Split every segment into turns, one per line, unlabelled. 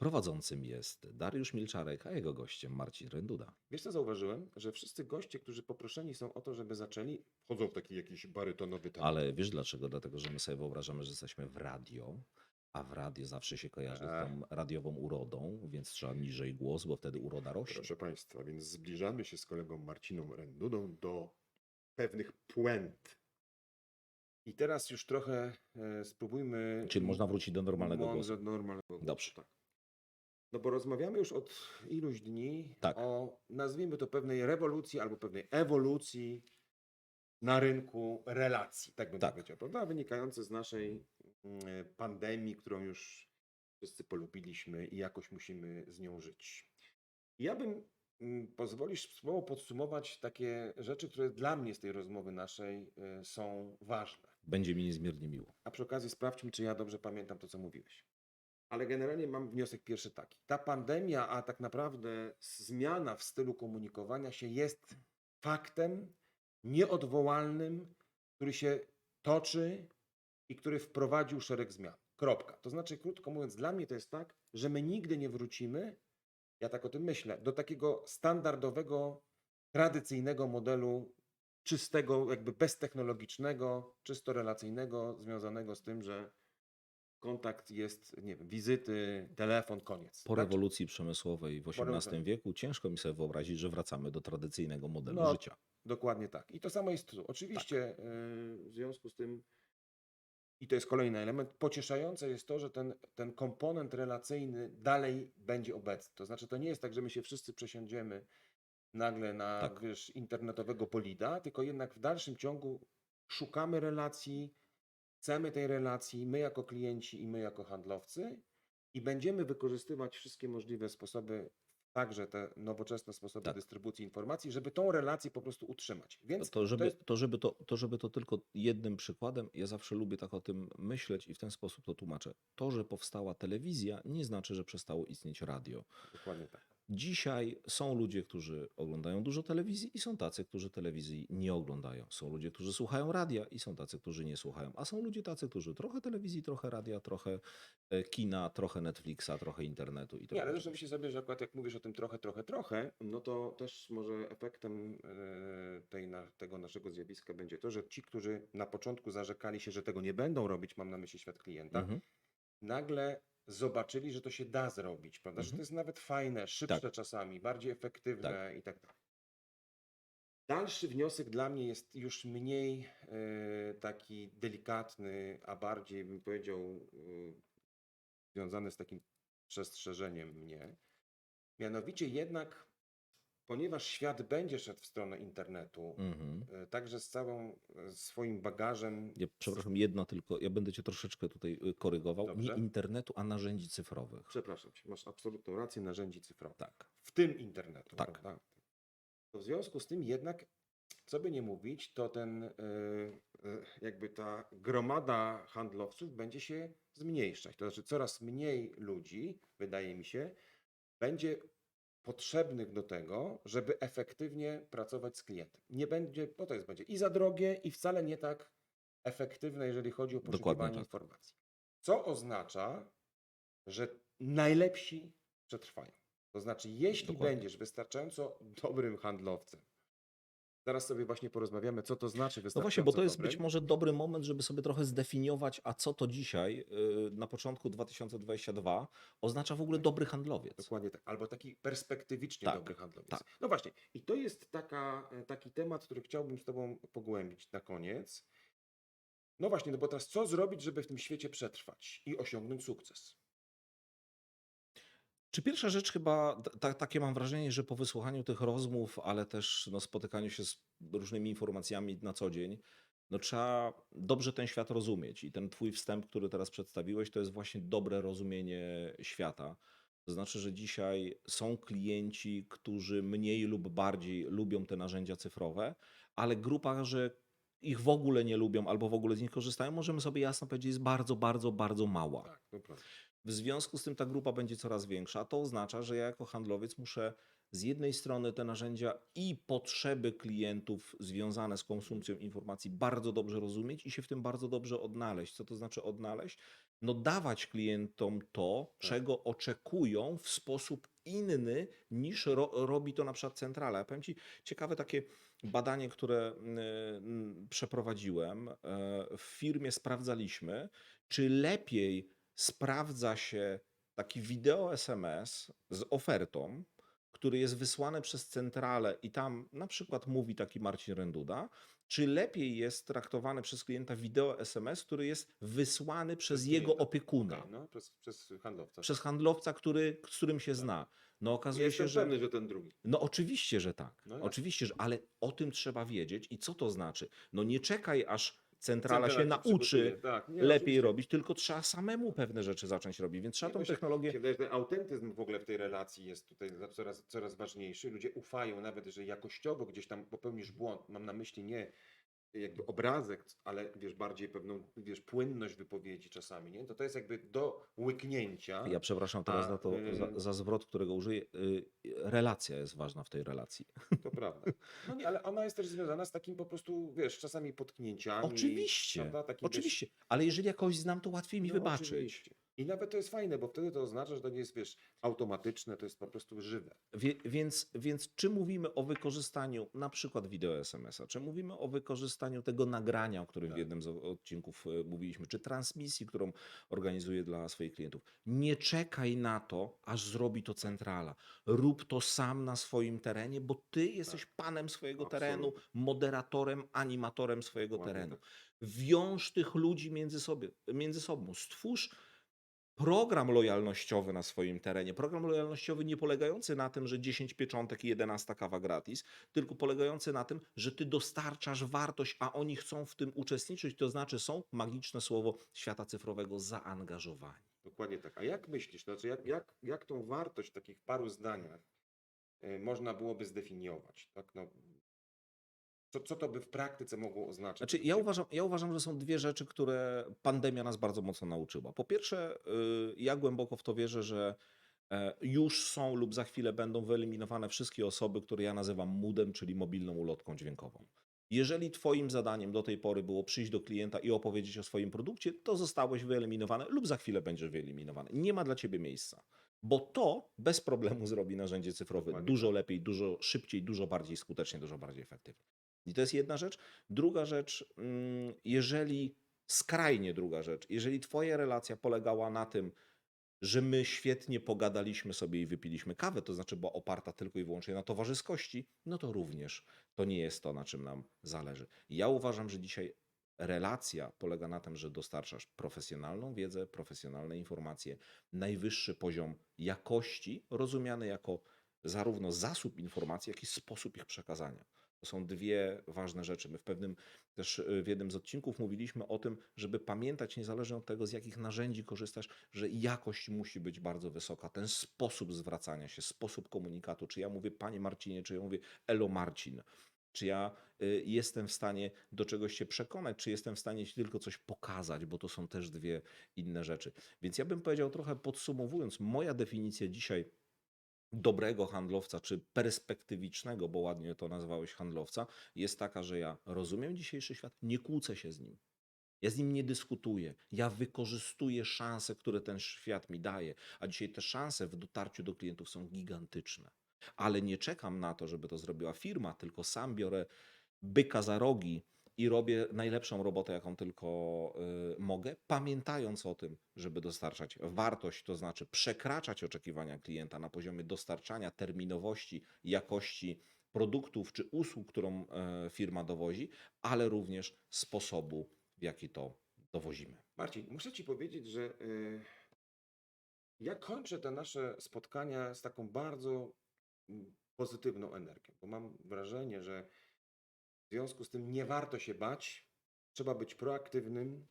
Prowadzącym jest Dariusz Milczarek, a jego gościem Marcin Renduda.
Wiesz co zauważyłem? Że wszyscy goście, którzy poproszeni są o to, żeby zaczęli, wchodzą w taki jakiś barytonowy temat.
Ale wiesz dlaczego? Dlatego, że my sobie wyobrażamy, że jesteśmy w radio, a w radio zawsze się kojarzy z tą radiową urodą, więc trzeba niżej głos, bo wtedy uroda rośnie.
Proszę Państwa, więc zbliżamy się z kolegą Marciną Rendudą do pewnych puent. I teraz już trochę e, spróbujmy...
Czyli można wrócić do normalnego
mądrze
głosu.
do normalnego głosu.
Dobrze.
Tak. No bo rozmawiamy już od iluś dni
Tak.
o, nazwijmy to pewnej rewolucji albo pewnej ewolucji na rynku relacji, tak bym
Tak.
powiedział, prawda? Wynikające z naszej mm, pandemii, którą już wszyscy polubiliśmy i jakoś musimy z nią żyć. Ja bym, mm, pozwolisz słowo podsumować takie rzeczy, które dla mnie z tej rozmowy naszej y, są ważne.
Będzie mi niezmiernie miło.
A przy okazji sprawdźmy, czy ja dobrze pamiętam to, co mówiłeś. Ale generalnie mam wniosek pierwszy taki. Ta pandemia, a tak naprawdę zmiana w stylu komunikowania się jest faktem nieodwołalnym, który się toczy i który wprowadził szereg zmian. Kropka. To znaczy, krótko mówiąc, dla mnie to jest tak, że my nigdy nie wrócimy, ja tak o tym myślę, do takiego standardowego, tradycyjnego modelu czystego, jakby beztechnologicznego, czysto relacyjnego, związanego z tym, że kontakt jest, nie wiem, wizyty, telefon, koniec.
Po
Tak?
rewolucji przemysłowej w. XVIII wieku ciężko mi sobie wyobrazić, że wracamy do tradycyjnego modelu
No,
życia.
Dokładnie tak. I to samo jest tu. Oczywiście
Tak.
yy, w związku z tym, i to jest kolejny element, pocieszające jest to, że ten, ten komponent relacyjny dalej będzie obecny. To znaczy, to nie jest tak, że my się wszyscy przesiądziemy nagle na
Tak.
wiesz, internetowego polida, tylko jednak w dalszym ciągu szukamy relacji, chcemy tej relacji, my jako klienci i my jako handlowcy i będziemy wykorzystywać wszystkie możliwe sposoby, także te nowoczesne sposoby
Tak.
dystrybucji informacji, żeby tą relację po prostu utrzymać.
To,
Więc
to, żeby,
jest,
to, żeby to, to, żeby to tylko jednym przykładem, ja zawsze lubię tak o tym myśleć i w ten sposób to tłumaczę. To, że powstała telewizja, nie znaczy, że przestało istnieć radio.
dokładnie tak.
Dzisiaj są ludzie, którzy oglądają dużo telewizji i są tacy, którzy telewizji nie oglądają. Są ludzie, którzy słuchają radia i są tacy, którzy nie słuchają. A są ludzie tacy, którzy trochę telewizji, trochę radia, trochę e, kina, trochę Netflixa, trochę internetu i tak
Nie, ale też myślę sobie, że akurat jak mówisz o tym trochę, trochę, trochę, no to też może efektem e, tej, na, tego naszego zjawiska będzie to, że ci, którzy na początku zarzekali się, że tego nie będą robić, mam na myśli świat klienta,
Mhm.
nagle zobaczyli, że to się da zrobić, prawda? Że
Mhm.
to jest nawet fajne, szybsze
Tak.
czasami, bardziej efektywne i tak dalej. Dalszy wniosek dla mnie jest już mniej e, taki delikatny, a bardziej bym powiedział e, związany z takim przestrzeżeniem mnie. Mianowicie jednak, ponieważ świat będzie szedł w stronę internetu,
Mhm.
e, także z całym e, swoim bagażem
Ja, przepraszam, jedno tylko, ja będę cię troszeczkę tutaj y, korygował.
Dobrze.
Nie internetu, a narzędzi cyfrowych.
Przepraszam cię, masz absolutną rację, narzędzi cyfrowych.
Tak.
W tym internetu.
Tak.
Prawda? To w związku z tym jednak, co by nie mówić, to ten, jakby ta gromada handlowców będzie się zmniejszać. To znaczy coraz mniej ludzi, wydaje mi się, będzie potrzebnych do tego, żeby efektywnie pracować z klientem. Nie będzie, bo to jest będzie i za drogie, i wcale nie tak efektywne, jeżeli chodzi o poszukiwanie
tak.
informacji. Co oznacza, że najlepsi przetrwają. To znaczy, jeśli
Dokładnie.
będziesz wystarczająco dobrym handlowcem, zaraz sobie właśnie porozmawiamy, co to znaczy
No właśnie, bo to jest
dobrym.
być może dobry moment, żeby sobie trochę zdefiniować, a co to dzisiaj, y, na początku 2022, oznacza w ogóle dobry handlowiec.
Dokładnie tak. Albo taki perspektywicznie
Tak,
dobry handlowiec.
tak.
No właśnie. I to jest taka, e, taki temat, który chciałbym z Tobą pogłębić na koniec. No właśnie, no bo teraz co zrobić, żeby w tym świecie przetrwać i osiągnąć sukces?
Czy pierwsza rzecz chyba, ta, takie mam wrażenie, że po wysłuchaniu tych rozmów, ale też no, spotykaniu się z różnymi informacjami na co dzień, no trzeba dobrze ten świat rozumieć. I ten twój wstęp, który teraz przedstawiłeś, to jest właśnie dobre rozumienie świata. To znaczy, że dzisiaj są klienci, którzy mniej lub bardziej lubią te narzędzia cyfrowe, ale grupa, że ich w ogóle nie lubią albo w ogóle z nich korzystają, możemy sobie jasno powiedzieć, jest bardzo, bardzo, bardzo mała.
Tak, to prawda.
W związku z tym ta grupa będzie coraz większa. To oznacza, że ja jako handlowiec muszę z jednej strony te narzędzia i potrzeby klientów związane z konsumpcją informacji bardzo dobrze rozumieć i się w tym bardzo dobrze odnaleźć. Co to znaczy odnaleźć? no dawać klientom to,
Tak.
czego oczekują w sposób inny niż ro, robi to na przykład centrala. Ja powiem Ci ciekawe takie badanie, które y, przeprowadziłem. E, W firmie sprawdzaliśmy, czy lepiej sprawdza się taki wideo SMS z ofertą, który jest wysłany przez centralę i tam na przykład mówi taki Marcin Renduda, czy lepiej jest traktowany przez klienta wideo SMS, który jest wysłany przez jego opiekuna,
Okej, no, przez, przez handlowca.
przez handlowca, który, z którym się zna. No okazuje
Jestem
się, że...
pewny, że ten drugi.
No oczywiście, że tak.
No
oczywiście, że, ale o tym trzeba wiedzieć i co to znaczy? No nie czekaj, aż centrala się
Centrala
nauczy.
Tak, nie,
lepiej
oczywiście.
robić, tylko trzeba samemu pewne rzeczy zacząć robić, więc trzeba tą
się-
technologię...
się wydaje, że ten autentyzm w ogóle w tej relacji jest tutaj coraz, coraz ważniejszy. Ludzie ufają nawet, że jakościowo gdzieś tam popełnisz błąd. Mam na myśli nie jakby obrazek, ale wiesz, bardziej pewną, wiesz, płynność wypowiedzi czasami, nie? To to jest jakby do łyknięcia.
Ja przepraszam teraz
A,
za to, za,
ym,
za zwrot, którego użyję. Y, Relacja jest ważna w tej relacji.
To prawda. No nie, ale ona jest też związana z takim po prostu, wiesz, czasami potknięciami.
Oczywiście?
Takim, wiesz,
oczywiście, ale jeżeli jakoś znam, to łatwiej mi
no,
wybaczyć.
oczywiście. I nawet to jest fajne, bo wtedy to oznacza, że to nie jest, wiesz, automatyczne, to jest po prostu żywe.
Wie, więc, więc czy mówimy o wykorzystaniu na przykład wideo SMS-a, czy mówimy o wykorzystaniu tego nagrania, o którym w
Tak.
jednym z odcinków e, mówiliśmy, czy transmisji, którą organizuję dla swoich klientów. Nie czekaj na to, aż zrobi to centrala. Rób to sam na swoim terenie, bo ty jesteś panem swojego terenu,
Tak. Absolutnie.
moderatorem, animatorem swojego terenu.
tak.
Wiąż tych ludzi między, sobie, między sobą. Stwórz program lojalnościowy na swoim terenie. Program lojalnościowy nie polegający na tym, że 10 pieczątek i 11 kawa gratis, tylko polegający na tym, że ty dostarczasz wartość, a oni chcą w tym uczestniczyć, to znaczy są, magiczne słowo świata cyfrowego, zaangażowani.
Dokładnie tak. A jak myślisz, znaczy jak, jak, jak tą wartość w takich paru zdaniach y, można byłoby zdefiniować? Tak? No, co, co to by w praktyce mogło oznaczać?
Znaczy, ja uważam, ja uważam, że są dwie rzeczy, które pandemia nas bardzo mocno nauczyła. Po pierwsze, y, ja głęboko w to wierzę, że e, już są lub za chwilę będą wyeliminowane wszystkie osoby, które ja nazywam mudem, czyli mobilną ulotką dźwiękową. Jeżeli Twoim zadaniem do tej pory było przyjść do klienta i opowiedzieć o swoim produkcie, to zostałeś wyeliminowany lub za chwilę będziesz wyeliminowany. Nie ma dla Ciebie miejsca, bo to bez problemu zrobi narzędzie cyfrowe dużo
tak.
lepiej, dużo szybciej, dużo bardziej skutecznie, dużo bardziej efektywnie. I to jest jedna rzecz. Druga rzecz, mm, jeżeli skrajnie druga rzecz, jeżeli Twoja relacja polegała na tym, że my świetnie pogadaliśmy sobie i wypiliśmy kawę, to znaczy była oparta tylko i wyłącznie na towarzyskości, no to również to nie jest to, na czym nam zależy. Ja uważam, że dzisiaj relacja polega na tym, że dostarczasz profesjonalną wiedzę, profesjonalne informacje, najwyższy poziom jakości, rozumiany jako zarówno zasób informacji, jak i sposób ich przekazania. To są dwie ważne rzeczy. My w pewnym też y, w jednym z odcinków mówiliśmy o tym, żeby pamiętać, niezależnie od tego, z jakich narzędzi korzystasz, że jakość musi być bardzo wysoka. Ten sposób zwracania się, sposób komunikatu, czy ja mówię Panie Marcinie, czy ja mówię Elo Marcin, czy ja y, jestem w stanie do czegoś się przekonać, czy jestem w stanie ci tylko coś pokazać, bo to są też dwie inne rzeczy. Więc ja bym powiedział trochę podsumowując, moja definicja dzisiaj dobrego handlowca, czy perspektywicznego, bo ładnie to nazwałeś handlowca, jest taka, że ja rozumiem dzisiejszy świat, nie kłócę się z nim. Ja z nim nie dyskutuję. Ja wykorzystuję szanse, które ten świat mi daje. A dzisiaj te szanse w dotarciu do klientów są gigantyczne. Ale nie czekam na to, żeby to zrobiła firma, tylko sam biorę byka za rogi i robię najlepszą robotę, jaką tylko y, mogę, pamiętając o tym, żeby dostarczać wartość, to znaczy przekraczać oczekiwania klienta na poziomie dostarczania, terminowości, jakości produktów czy usług, którą e, firma dowozi, ale również sposobu, w jaki to dowozimy.
Marcin, muszę ci powiedzieć, że y, ja kończę te nasze spotkania z taką bardzo mm, pozytywną energią, bo mam wrażenie, że w związku z tym nie warto się bać, trzeba być proaktywnym,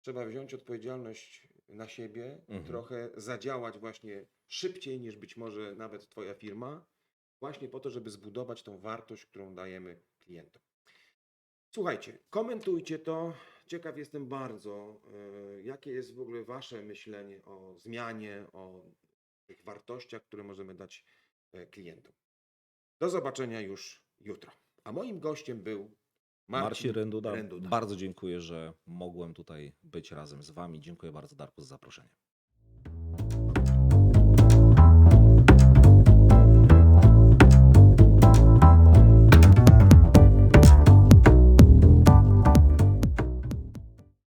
trzeba wziąć odpowiedzialność na siebie,
Mhm.
trochę zadziałać właśnie szybciej niż być może nawet Twoja firma, właśnie po to, żeby zbudować tą wartość, którą dajemy klientom. Słuchajcie, komentujcie to. Ciekaw jestem bardzo, e, jakie jest w ogóle Wasze myślenie o zmianie, o tych wartościach, które możemy dać e, klientom. Do zobaczenia już jutro. A moim gościem był
Marcin Renduda,
Renduda.
bardzo dziękuję, że mogłem tutaj być razem z Wami. Dziękuję bardzo Darku za zaproszenie.